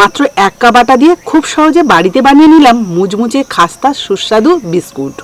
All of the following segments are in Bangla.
মাত্র এক কাবাটা দিয়ে খুব সহজে বাড়িতে বানিয়ে নিলাম মুচমুচে খাস্তা সুস্বাদু বিস্কুট।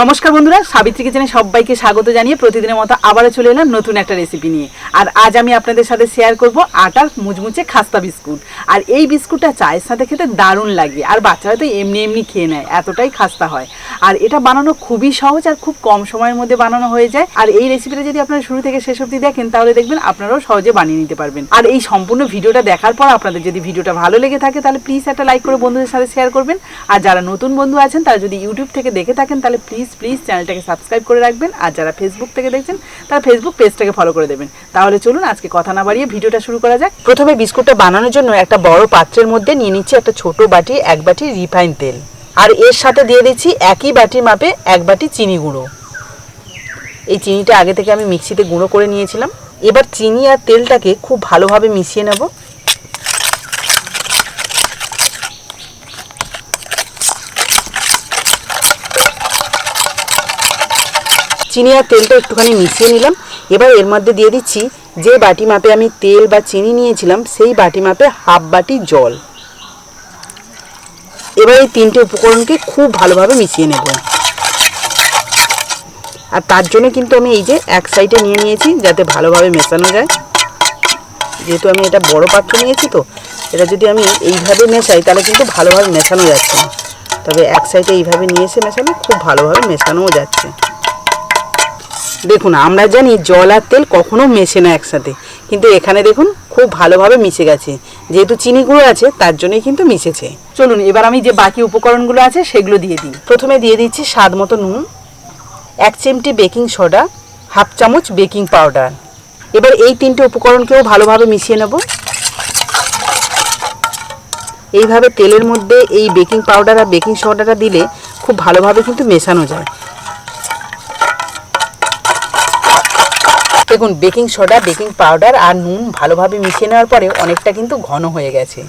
নমস্কার বন্ধুরা, সাবিত্রী কিচেনে সবাইকে স্বাগত জানিয়ে প্রতিদিনের মতো আবারও চলে এলাম নতুন একটা রেসিপি নিয়ে। আর আজ আমি আপনাদের সাথে শেয়ার করব আটার মুচমুচে খাস্তা বিস্কুট। আর এই বিস্কুটটা চায়ের সাথে খেতে দারুণ লাগে, আর বাচ্চারা তো এমনি এমনি খেয়ে নেয়, এতটাই খাস্তা হয়। আর এটা বানানো খুবই সহজ আর খুব কম সময়ের মধ্যে বানানো হয়ে যায়। আর এই রেসিপিটা যদি আপনারা শুরু থেকে শেষ অবধি দেখেন, তাহলে দেখবেন আপনারাও সহজে বানিয়ে নিতে পারবেন। আর এই সম্পূর্ণ ভিডিওটা দেখার পর আপনাদের যদি ভিডিওটা ভালো লেগে থাকে, তাহলে প্লিজ একটা লাইক করে বন্ধুদের সাথে শেয়ার করবেন। আর যারা নতুন বন্ধু আছেন, তারা যদি ইউটিউব থেকে দেখে থাকেন, তাহলে প্লিজ প্লিজ প্লিজ চ্যানেলটাকে সাবস্ক্রাইব করে রাখবেন। আর যারা ফেসবুক থেকে দেখছেন, তারা ফেসবুক পেজটাকে ফলো করে দেবেন। তাহলে চলুন আজকে কথা না বাড়িয়ে ভিডিওটা শুরু করা যাক। প্রথমে বিস্কুটটা বানানোর জন্য একটা বড় পাত্রের মধ্যে নিয়ে নিচ্ছি একটা ছোট বাটি, এক বাটি রিফাইন তেল। আর এর সাথে দিয়ে দিচ্ছি একই বাটির মাপে এক বাটি চিনি গুঁড়ো। এই চিনিটা আগে থেকে আমি মিক্সিতে গুঁড়ো করে নিয়েছিলাম। এবার চিনি আর তেলটাকে খুব ভালোভাবে মিশিয়ে নেব। চিনি আর তেলটা একটুখানি মিশিয়ে নিলাম। এবার এর মধ্যে দিয়ে দিচ্ছি যে বাটি মাপে আমি তেল বা চিনি নিয়েছিলাম, সেই বাটি মাপে হাফ বাটি জল। এবার এই তিনটে উপকরণকে খুব ভালোভাবে মিশিয়ে নেব। আর তার জন্য কিন্তু আমি এই যে এক সাইডে নিয়ে নিয়েছি, যাতে ভালোভাবে মেশানো যায়। যেহেতু আমি এটা বড় পাত্র নিয়েছি তো, এটা যদি আমি এইভাবে মেশাই, তাহলে কিন্তু ভালোভাবে মেশানো যাচ্ছে না। তবে এক সাইডে এইভাবে নিয়ে এসে মেশালে খুব ভালোভাবে মেশানোও যাচ্ছে। দেখুন, আমরা জানি জল আর তেল কখনো মেশে না একসাথে, কিন্তু এখানে দেখুন খুব ভালোভাবে মিশে গেছে। যেহেতু চিনি গুঁড়ো আছে, তার জন্যই কিন্তু মিশেছে। চলুন, এবার আমি যে বাকি উপকরণগুলো আছে, সেগুলো দিয়ে দিই। প্রথমে দিয়ে দিচ্ছি স্বাদ মতো নুন, এক চিমটি বেকিং সোডা, হাফ চামচ বেকিং পাউডার। এবার এই তিনটে উপকরণকেও ভালোভাবে মিশিয়ে নেব। এইভাবে তেলের মধ্যে এই বেকিং পাউডার আর বেকিং সোডাটা দিলে খুব ভালোভাবে কিন্তু মেশানো যায়। দেখুন বেকিং সোডা বেকিং পাউডার আর নুন ভালোভাবে মিশিয়ে নেওয়ার পরে অনেকটা কিন্তু ঘন হয়ে গেছে।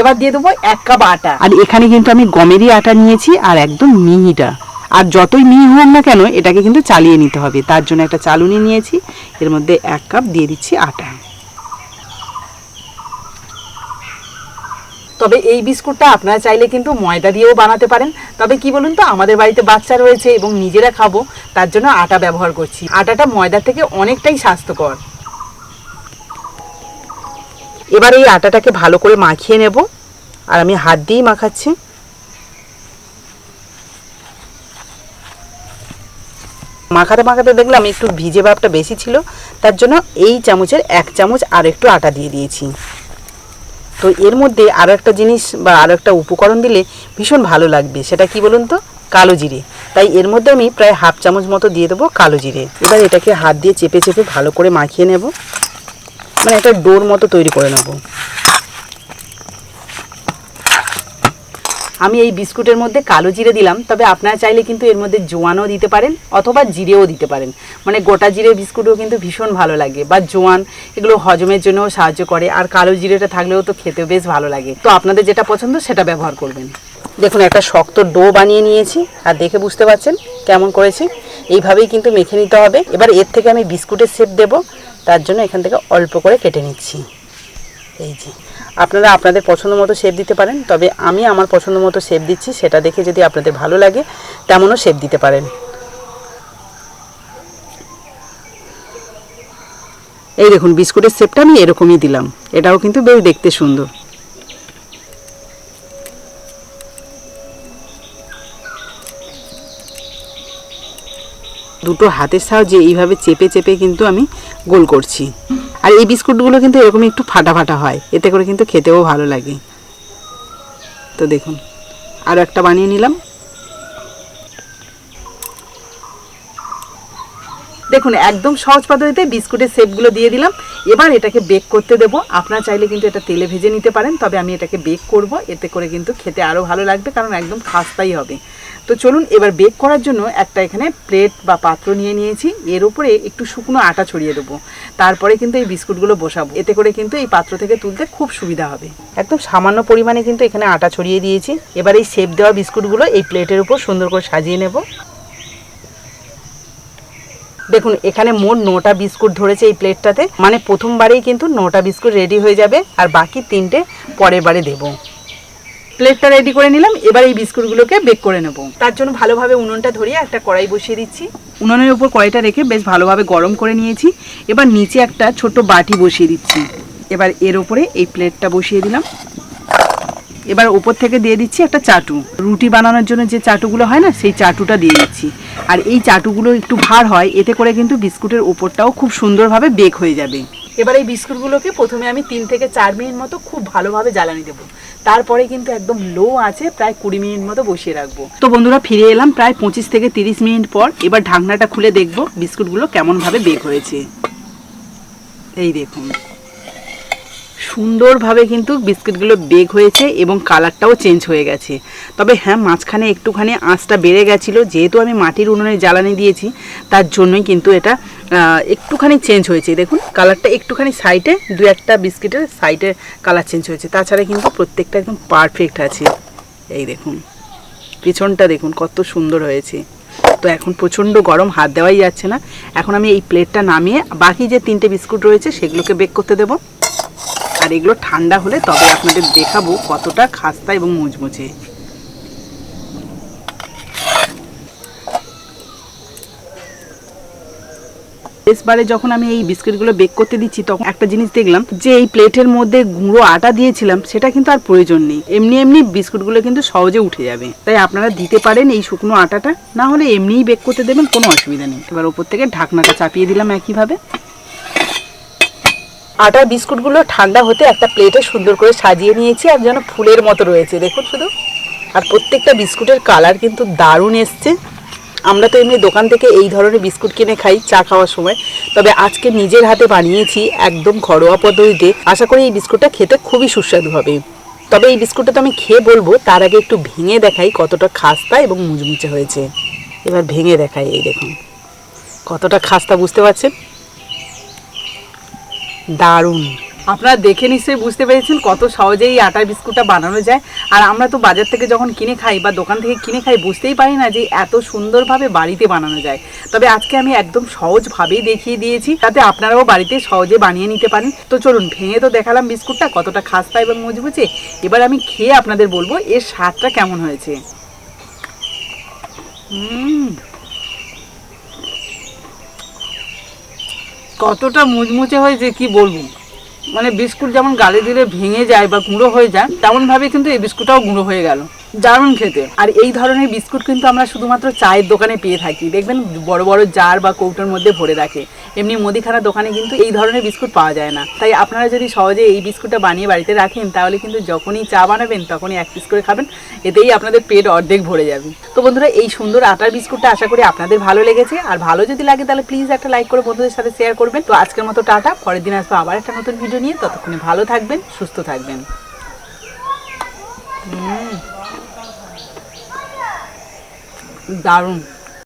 এবার দিয়ে দেবো এক কাপ আটা। আর এখানে কিন্তু আমি গমেরই আটা নিয়েছি আর একদম মিহিটা। আর যতই মিহি হোক না কেন, এটাকে কিন্তু চালিয়ে নিতে হবে। তার জন্য একটা চালুনি নিয়েছি। এর মধ্যে এক কাপ দিয়ে দিচ্ছি আটা। তবে এই বিস্কুটটা আপনারা চাইলে কিন্তু ময়দা দিয়েও বানাতে পারেন। তবে কি বলুন তো, আমাদের বাড়িতে বাচ্চা রয়েছে এবং নিজেরা খাব, তার জন্য আটা ব্যবহার করছি। আটাটা ময়দা থেকে অনেকটাই স্বাস্থ্যকর। এবার এই আটাটাকে ভালো করে মাখিয়ে নেব। আর আমি হাত দিয়েই মাখাচ্ছি। মাখাতে মাখাতে দেখলাম একটু ভিজে ভাবটা বেশি ছিল, তার জন্য এই চামচের এক চামচ আর একটু আটা দিয়ে দিয়েছি। তো এর মধ্যে আরও একটা জিনিস বা আরও একটা উপকরণ দিলে ভীষণ ভালো লাগবে, সেটা কি বলুন তো? কালো জিরে। তাই এর মধ্যে আমি প্রায় হাফ চামচ মতো দিয়ে দেবো কালো জিরে। এবার এটাকে হাত দিয়ে চেপে চেপে ভালো করে মাখিয়ে নেব। মানে একটা ডোর মতো তৈরি করে নেব। আমি এই বিস্কুটের মধ্যে কালো জিরে দিলাম, তবে আপনারা চাইলে কিন্তু এর মধ্যে জোয়ানও দিতে পারেন অথবা জিরেও দিতে পারেন। মানে গোটা জিরে বিস্কুটও কিন্তু ভীষণ ভালো লাগে, বা জোয়ান এগুলো হজমের জন্যও সাহায্য করে, আর কালো জিরেটা থাকলেও তো খেতে বেশ ভালো লাগে। তো আপনাদের যেটা পছন্দ সেটা ব্যবহার করবেন। দেখুন, একটা শক্ত ডো বানিয়ে নিয়েছি, আর দেখে বুঝতে পারছেন কেমন করেছি। এইভাবেই কিন্তু মেখে নিতে হবে। এবার এর থেকে আমি বিস্কুটের শেপ দেব, তার জন্য এখান থেকে অল্প করে কেটে নিচ্ছি। এই যে। আপনারা আপনাদের পছন্দ মতো শেপ দিতে পারেন, তবে আমি আমার পছন্দ মতো শেপ দিচ্ছি, সেটা দেখে যদি আপনাদের ভালো লাগে, তেমনও শেপ দিতে পারেন। এই দেখুন, বিস্কুটের শেপটা আমি এরকমই দিলাম, এটাও কিন্তু বেশ দেখতে সুন্দর। দুটো হাতের সাহায্যে এইভাবে চেপে চেপে কিন্তু আমি গোল করছি। আর এই বিস্কুটগুলো কিন্তু এরকমই একটু ফাটা ফাটা হয়। এতে করে কিন্তু খেতেও ভালো লাগে। তো দেখুন আরও একটা বানিয়ে নিলাম। দেখুন, একদম সহজ পদ্ধতিতে বিস্কুটের শেপগুলো দিয়ে দিলাম। এবার এটাকে বেক করতে দেবো। আপনারা চাইলে কিন্তু এটা তেলে ভেজে নিতে পারেন, তবে আমি এটাকে বেক করব। এতে করে কিন্তু খেতে আরও ভালো লাগবে, কারণ একদম খাস্তাই হবে। তো চলুন, এবার বেক করার জন্য একটা এখানে প্লেট বা পাত্র নিয়ে নিয়েছি। এর উপরে একটু শুকনো আটা ছড়িয়ে দেবো। তারপরে কিন্তু এই বিস্কুটগুলো বসাবো। এতে করে কিন্তু এই পাত্র থেকে তুলতে খুব সুবিধা হবে। একদম সামান্য পরিমাণে কিন্তু এখানে আটা ছড়িয়ে দিয়েছি। এবার এই শেপ দেওয়া বিস্কুটগুলো এই প্লেটের উপর সুন্দর করে সাজিয়ে নেব। দেখুন, এখানে মোট নটা বিস্কুট ধরেছে এই প্লেটটাতে। মানে প্রথমবারেই কিন্তু নটা বিস্কুট রেডি হয়ে যাবে, আর বাকি তিনটে পরের বারে দেবো। প্লেটটা রেডি করে নিলাম, এবার এই বিস্কুটগুলোকে বেক করে নেব। তার জন্য ভালোভাবে উনুনটা ধরিয়ে একটা কড়াই বসিয়ে দিচ্ছি। উনুনের উপর কড়াইটা রেখে বেশ ভালোভাবে গরম করে নিয়েছি। এবার নিচে একটা ছোট্ট বাটি বসিয়ে দিচ্ছি। এবার এর ওপরে এই প্লেটটা বসিয়ে দিলাম। এবার ওপর থেকে দিয়ে দিচ্ছি একটা চাটু। রুটি বানানোর জন্য যে চাটুগুলো হয় না, সেই চাটুটা দিয়ে দিচ্ছি। আর এই চাটুগুলো একটু ভার হয়, এতে করে কিন্তু বিস্কুটের ওপরটাও খুব সুন্দরভাবে বেক হয়ে যাবে। এবার এই বিস্কুটগুলোকে প্রথমে আমি তিন থেকে চার মিনিট মতো খুব ভালোভাবে জ্বালানি দেবো। তারপরে কিন্তু একদম লো আছে, প্রায় কুড়ি মিনিট মতো বসিয়ে রাখব। তো বন্ধুরা, ফিরে এলাম প্রায় পঁচিশ থেকে তিরিশ মিনিট পর। এবার ঢাকনাটা খুলে দেখব বিস্কুটগুলো কেমনভাবে বেক হয়েছে। এই দেখুন। সুন্দরভাবে কিন্তু বিস্কিটগুলো বেক হয়েছে এবং কালারটাও চেঞ্জ হয়ে গেছে। তবে হ্যাঁ মাঝখানে একটুখানি আঁচটা বেড়ে গেছিল, যেহেতু আমি মাটির উনুনে জ্বালানি দিয়েছি, তার জন্যই কিন্তু এটা একটুখানি চেঞ্জ হয়েছে। দেখুন কালারটা একটুখানি সাইডে দু একটা বিস্কিটের সাইডে কালার চেঞ্জ হয়েছে। তাছাড়া কিন্তু প্রত্যেকটা একদম পারফেক্ট আছে। এই দেখুন, পিছনটা দেখুন, কত সুন্দর হয়েছে। তো এখন প্রচণ্ড গরম, হাত দেওয়াই যাচ্ছে না। এখন আমি এই প্লেটটা নামিয়ে বাকি যে তিনটে বিস্কুট রয়েছে, সেগুলোকে বেক করতে দেবো। আর এগুলো ঠান্ডা হলে তবে আপনাদের দেখাবো কতটা খাস্তা এবং মুচমুচে। শেষবারে যখন আমি এই বিস্কিটগুলো বেক করতে দিচ্ছি, তখন একটা জিনিস দেখলাম যে এই প্লেটের মধ্যে গুঁড়ো আটা দিয়েছিলাম, সেটা কিন্তু আর প্রয়োজন নেই। এমনি এমনি বিস্কুটগুলো কিন্তু সহজে উঠে যাবে। তাই আপনারা দিতে পারেন এই শুকনো আটাটা, না হলে এমনিই বেক করতে দেবেন, কোনো অসুবিধা নেই। এবার ওপর থেকে ঢাকনাটা চাপিয়ে দিলাম একইভাবে। আটার বিস্কুটগুলো ঠান্ডা হতে একটা প্লেটে সুন্দর করে সাজিয়ে নিয়েছি আর যেন ফুলের মতো রয়েছে। দেখুন শুধু। আর প্রত্যেকটা বিস্কুটের কালার কিন্তু দারুণ এসছে। আমরা তো এমনি দোকান থেকে এই ধরনের বিস্কুট কিনে খাই, চা খাওয়ার সময়। তবে আজকে নিজের হাতে বানিয়েছি একদম ঘরোয়া পদ্ধতিতে। আশা করি এই বিস্কুটটা খেতে খুবই সুস্বাদু হবে। তবে এই বিস্কুটটা তো আমি খেয়ে বলব, তার আগে একটু ভেঙে দেখাই কতটা খাস্তা এবং মুচমুচে হয়েছে। এবার ভেঙে দেখাই, এই দেখুন। কতটা খাস্তা, বুঝতে পারছেন? দারুণ। আপনারা দেখে নিশ্চয়ই বুঝতে পেরেছেন কত সহজেই এই আটার বিস্কুটটা বানানো যায়। আর আমরা তো বাজার থেকে যখন কিনে খাই বা দোকান থেকে কিনে খাই, বুঝতেই পারি না যে এত সুন্দরভাবে বাড়িতে বানানো যায়। তবে আজকে আমি একদম সহজভাবেই দেখিয়ে দিয়েছি তাতে আপনারাও বাড়িতে সহজে বানিয়ে নিতে পারেন। তো চলুন, ভেঙে তো দেখালাম বিস্কুটটা, কতটা খাস্তা এবং মুচমুচে এবার আমি খেয়ে আপনাদের বলব, এর স্বাদটা কেমন হয়েছে। হুম। কতটা মুচমুচে হয়েছে কি বলব? মানে বিস্কুট যেমন গালে দিলে ভেঙে যায় বা গুঁড়ো হয়ে যায় তেমনভাবেই কিন্তু এই বিস্কুটটাও গুঁড়ো হয়ে গেল। দারুণ খেতে। আর এই ধরনের বিস্কুট কিন্তু আমরা শুধুমাত্র চায়ের দোকানে পেয়ে থাকি। দেখবেন বড় বড় জার বা কৌটোর মধ্যে ভরে রাখে। এমনি মুদিখানার দোকানে কিন্তু এই ধরনের বিস্কুট পাওয়া যায় না। তাই আপনারা যদি সহজে এই বিস্কুটটা বানিয়ে বাড়িতে রাখেন, তাহলে কিন্তু যখনই চা বানাবেন, তখনই এক পিস করে খাবেন। এতেই আপনাদের পেট অর্ধেক ভরে যাবে। তো বন্ধুরা, এই সুন্দর আটার বিস্কুটটা আশা করি আপনাদের ভালো লেগেছে। আর ভালো যদি লাগে, তাহলে প্লিজ একটা লাইক করে বন্ধুদের সাথে শেয়ার করবেন। তো আজকের মতো টাটা। পরের দিন আসব আবার একটা নতুন ভিডিও নিয়ে। ততক্ষণে ভালো থাকবেন, সুস্থ থাকবেন। দারুণ।